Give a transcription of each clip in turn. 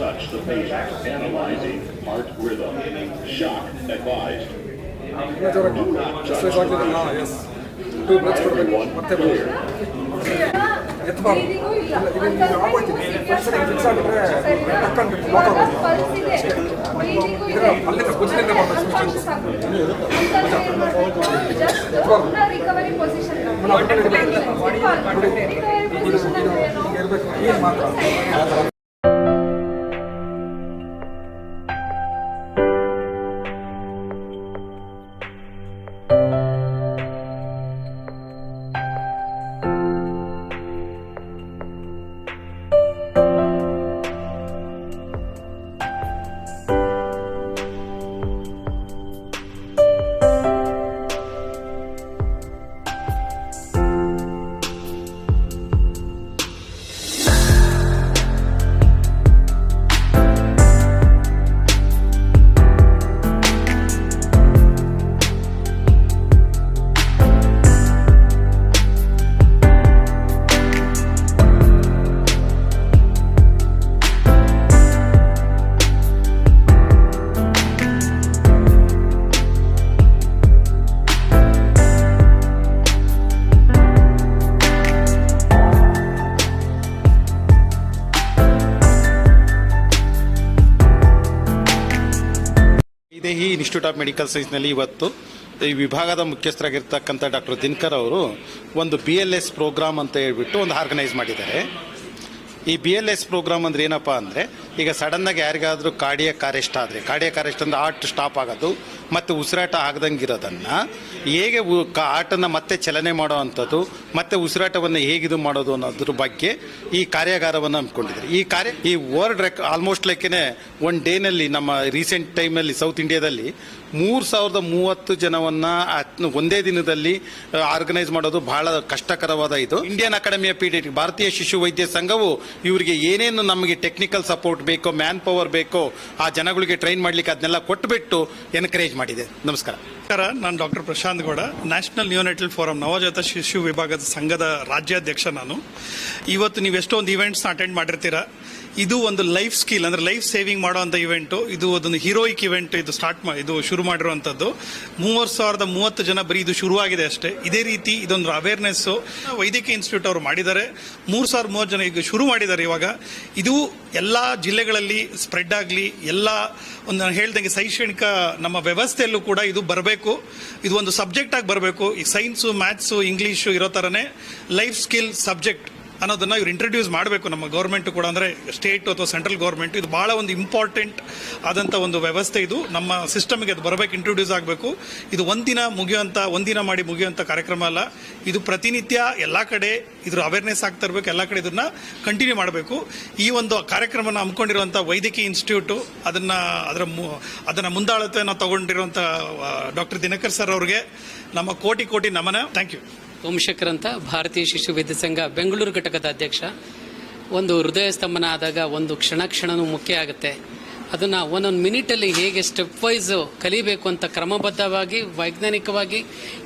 touch the patient. Analyzing heart rhythm. Shock advised. ಇನ್ನ ಜೋರಾಗಿ exercise ಆಗ್ತಿದೆ ಹಾಂ ಎಸ್ ಟೂ ಬ್ಲಡ್ಸ್ ಕೊಡಬೇಕು ಮತ್ತೆ ಬನ್ನಿ ಎತ್ತಬಾರ್ದು ಇಲ್ಲ ಇದು ನೀವು ಆಗೋಯ್ತಿದೆ ಒಂದ್ಸರಿ ಫಿಕ್ಸ್ ಆಗಿದ್ರೆ ಟಕ್ಕಂಡು ಲಾಕ್ ಆಗೋದು ಇದರ ಅಲ್ಲಿಂದ ಭುಜದಿಂದ ಬರ್ತದೆ ರಿಕವರಿ ಪೊಸಿಷನ್ ಇದು ಇದು ಇರಬೇಕು ಏನು ಮಾತ್ರ ವೈದೇಹಿ ಇನ್ಸ್ಟಿಟ್ಯೂಟ್ ಆಫ್ ಮೆಡಿಕಲ್ ಸೈನ್ಸ್ನಲ್ಲಿ ಇವತ್ತು ಈ ವಿಭಾಗದ ಮುಖ್ಯಸ್ಥರಾಗಿರ್ತಕ್ಕಂಥ ಡಾಕ್ಟರ್ ದಿನಕರ್ ಅವರು ಒಂದು ಬಿ ಎಲ್ ಎಸ್ ಪ್ರೋಗ್ರಾಮ್ ಅಂತ ಹೇಳ್ಬಿಟ್ಟು ಒಂದು ಆರ್ಗನೈಸ್ ಮಾಡಿದ್ದಾರೆ. ಈ ಬಿ ಎಲ್ ಎಸ್ ಪ್ರೋಗ್ರಾಮ್ ಅಂದ್ರೆ ಏನಪ್ಪ ಅಂದರೆ, ಈಗ ಸಡನ್ನಾಗಿ ಯಾರಿಗಾದರೂ ಕಾರ್ಡಿಯಕ್ ಅರೆಸ್ಟ್ ಆದರೆ ಕಾರ್ಡಿಯಕ್ ಅರೆಸ್ಟ್ ಅಂದರೆ ಆರ್ಟ್ ಸ್ಟಾಪ್ ಆಗೋದು, ಮತ್ತು ಉಸಿರಾಟ ಆಗದಂಗೆ ಹೇಗೆ ಕ ಮತ್ತೆ ಚಲನೆ ಮಾಡೋ ಅಂಥದ್ದು, ಮತ್ತೆ ಉಸಿರಾಟವನ್ನು ಹೇಗಿದು ಮಾಡೋದು ಅನ್ನೋದ್ರ ಬಗ್ಗೆ ಈ ಕಾರ್ಯಾಗಾರವನ್ನು ಹಮ್ಮಿಕೊಂಡಿದ್ದಾರೆ. ಈ ಕಾರ್ಯ, ಈ ವರ್ಲ್ಡ್ ರೆಕ್ ಆಲ್ಮೋಸ್ಟ್ ಲೈಕ್ನೆ ಒನ್ ಡೇನಲ್ಲಿ ನಮ್ಮ ರೀಸೆಂಟ್ ಟೈಮಲ್ಲಿ ಸೌತ್ ಇಂಡಿಯಾದಲ್ಲಿ ಮೂರು ಸಾವಿರದ ಮೂವತ್ತು ಜನವನ್ನ ಒಂದೇ ದಿನದಲ್ಲಿ ಆರ್ಗನೈಸ್ ಮಾಡೋದು ಬಹಳ ಕಷ್ಟಕರವಾದ ಇದು. ಇಂಡಿಯನ್ ಅಕಾಡೆಮಿ ಆಫ್ ಪೀಡಿಯಾಟ್ರಿಕ್ ಭಾರತೀಯ ಶಿಶು ವೈದ್ಯ ಸಂಘವು ಇವರಿಗೆ ಏನೇನು ನಮಗೆ ಟೆಕ್ನಿಕಲ್ ಸಪೋರ್ಟ್ ಬೇಕೋ ಮ್ಯಾನ್ ಪವರ್ ಬೇಕೋ, ಆ ಜನಗಳಿಗೆ ಟ್ರೈನ್ ಮಾಡ್ಲಿಕ್ಕೆ ಅದನ್ನೆಲ್ಲ ಕೊಟ್ಟುಬಿಟ್ಟು ಎನ್ಕರೇಜ್ ಮಾಡಿದೆ. ನಮಸ್ಕಾರ. ನಮಸ್ಕಾರ, ನಾನು doctor Prashanth Gowda. National neonatal forum ನವಜಾತ ಶಿಶು ವಿಭಾಗದ ಸಂಘದ ರಾಜ್ಯಾಧ್ಯಕ್ಷ ನಾನು. ಇವತ್ತು ನೀವು ಎಷ್ಟೊಂದು ಇವೆಂಟ್ಸ್ನ ಅಟೆಂಡ್ ಮಾಡಿರ್ತೀರಾ? ಇದು ಒಂದು ಲೈಫ್ ಸ್ಕಿಲ್, ಅಂದ್ರೆ ಲೈಫ್ ಸೇವಿಂಗ್ ಮಾಡುವಂಥ ಇವೆಂಟು. ಇದು ಅದೊಂದು ಹೀರೋಯಿಕ್ ಇವೆಂಟ್, ಇದು ಸ್ಟಾರ್ಟ್ ಇದು ಶುರು ಮಾಡಿರುವಂಥದ್ದು ಮೂವರು ಸಾವಿರದ ಮೂವತ್ತು ಜನ ಬರೀ ಇದು ಶುರುವಾಗಿದೆ ಅಷ್ಟೇ. ಇದೇ ರೀತಿ ಇದೊಂದು ಅವೇರ್ನೆಸ್ಸು ವೈದ್ಯಕೀಯ ಇನ್ಸ್ಟಿಟ್ಯೂಟ್ ಅವರು ಮಾಡಿದ್ದಾರೆ. ಮೂರು ಸಾವಿರದ ಮೂವತ್ತು ಜನ ಈಗ ಶುರು ಮಾಡಿದ್ದಾರೆ ಇವಾಗ. ಇದು ಎಲ್ಲ ಜಿಲ್ಲೆಗಳಲ್ಲಿ ಸ್ಪ್ರೆಡ್ ಆಗಲಿ, ಎಲ್ಲ ಒಂದು ಹೇಳ್ದಂಗೆ ಶೈಕ್ಷಣಿಕ ನಮ್ಮ ವ್ಯವಸ್ಥೆಯಲ್ಲೂ ಕೂಡ ಇದು ಬರಬೇಕು. ಇದು ಒಂದು ಸಬ್ಜೆಕ್ಟ್ ಆಗಿ ಬರಬೇಕು. ಈ ಸೈನ್ಸು ಮ್ಯಾಥ್ಸು ಇಂಗ್ಲೀಷು ಇರೋ ಥರನೇ ಲೈಫ್ ಸ್ಕಿಲ್ ಸಬ್ಜೆಕ್ಟ್ ಅನ್ನೋದನ್ನ ಇವ್ರು ಇಂಟ್ರೊಡ್ಯೂಸ್ ಮಾಡಬೇಕು ನಮ್ಮ ಗೌರ್ಮೆಂಟ್ ಕೂಡ. ಅಂದರೆ ಸ್ಟೇಟ್ ಅಥವಾ ಸೆಂಟ್ರಲ್ ಗೌರ್ಮೆಂಟ್ ಇದು ಬಹಳ ಒಂದು ಇಂಪಾರ್ಟೆಂಟ್ ಆದಂಥ ಒಂದು ವ್ಯವಸ್ಥೆ ಇದು. ನಮ್ಮ ಸಿಸ್ಟಮ್ಗೆ ಅದು ಬರಬೇಕು ಇಂಟ್ರೊಡ್ಯೂಸ್ ಆಗಬೇಕು. ಇದು ಒಂದಿನ ಮುಗಿಯುವಂಥ ಒಂದಿನ ಮಾಡಿ ಮುಗಿಯುವಂಥ ಕಾರ್ಯಕ್ರಮ ಅಲ್ಲ. ಇದು ಪ್ರತಿನಿತ್ಯ ಎಲ್ಲ ಕಡೆ ಇದ್ರ ಅವೇರ್ನೆಸ್ ಆಗ್ತಾ ಇರಬೇಕು, ಎಲ್ಲ ಕಡೆ ಇದನ್ನ ಕಂಟಿನ್ಯೂ ಮಾಡಬೇಕು. ಈ ಒಂದು ಕಾರ್ಯಕ್ರಮನ ಹಮ್ಮಿಕೊಂಡಿರುವಂಥ ವೈದ್ಯಕೀಯ ಇನ್ಸ್ಟಿಟ್ಯೂಟು ಅದನ್ನ, ಅದರ ಅದನ್ನ ಮುಂದಾಳತೆಯನ್ನು ತಗೊಂಡಿರುವಂಥ ಡಾಕ್ಟರ್ ದಿನಕರ್ ಸರ್ ಅವ್ರಿಗೆ ನಮ್ಮ ಕೋಟಿ ಕೋಟಿ ನಮನ. ಥ್ಯಾಂಕ್ ಯು ಸೋಮಶೇಖರ್ ಅಂತ ಭಾರತೀಯ ಶಿಶು ವೈದ್ಯ ಸಂಘ ಬೆಂಗಳೂರು ಘಟಕದ ಅಧ್ಯಕ್ಷ. ಒಂದು ಹೃದಯ ಸ್ತಂಭನ ಆದಾಗ ಒಂದು ಕ್ಷಣ ಕ್ಷಣನೂ ಮುಖ್ಯ ಆಗುತ್ತೆ. ಅದನ್ನು ಒಂದೊಂದು ಮಿನಿಟಲ್ಲಿ ಹೇಗೆ ಸ್ಟೆಪ್ ವೈಸ್ ಕಲಿಬೇಕು ಅಂತ ಕ್ರಮಬದ್ಧವಾಗಿ, ವೈಜ್ಞಾನಿಕವಾಗಿ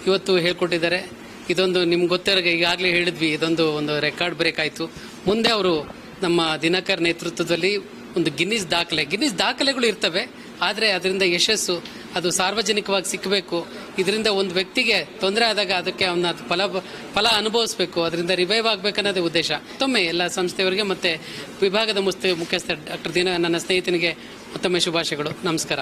ಇವತ್ತು ಹೇಳ್ಕೊಟ್ಟಿದ್ದಾರೆ. ಇದೊಂದು ನಿಮ್ಗೆ ಗೊತ್ತಿರೋ ಈಗಾಗಲೇ ಹೇಳಿದ್ವಿ, ಇದೊಂದು ಒಂದು ರೆಕಾರ್ಡ್ ಬ್ರೇಕ್ ಆಯಿತು. ಮುಂದೆ ಅವರು ನಮ್ಮ ದಿನಕರ್ ನೇತೃತ್ವದಲ್ಲಿ ಒಂದು ಗಿನ್ನಿಸ್ ದಾಖಲೆ ಗಿನ್ನಿಸ್ ದಾಖಲೆಗಳು ಇರ್ತವೆ. ಆದರೆ ಅದರಿಂದ ಯಶಸ್ಸು ಅದು ಸಾರ್ವಜನಿಕವಾಗಿ ಸಿಕ್ಕಬೇಕು ಇದರಿಂದ ಒಂದು ವ್ಯಕ್ತಿಗೆ ತೊಂದರೆ ಆದಾಗ ಅದಕ್ಕೆ ಅವನ ಫಲ ಫಲ ಅನುಭವಿಸಬೇಕು. ಅದರಿಂದ ರಿವೈವ್ ಆಗಬೇಕನ್ನೋದೇ ಉದ್ದೇಶ. ಮತ್ತೊಮ್ಮೆ ಎಲ್ಲ ಸಂಸ್ಥೆಯವರಿಗೆ ಮತ್ತೆ ವಿಭಾಗದ ಮುಸ್ತೆ, ಮುಖ್ಯಸ್ಥ ಡಾಕ್ಟರ್ ದಿನ ನನ್ನ ಸ್ನೇಹಿತನಿಗೆ ಮತ್ತೊಮ್ಮೆ ಶುಭಾಶಯಗಳು. ನಮಸ್ಕಾರ.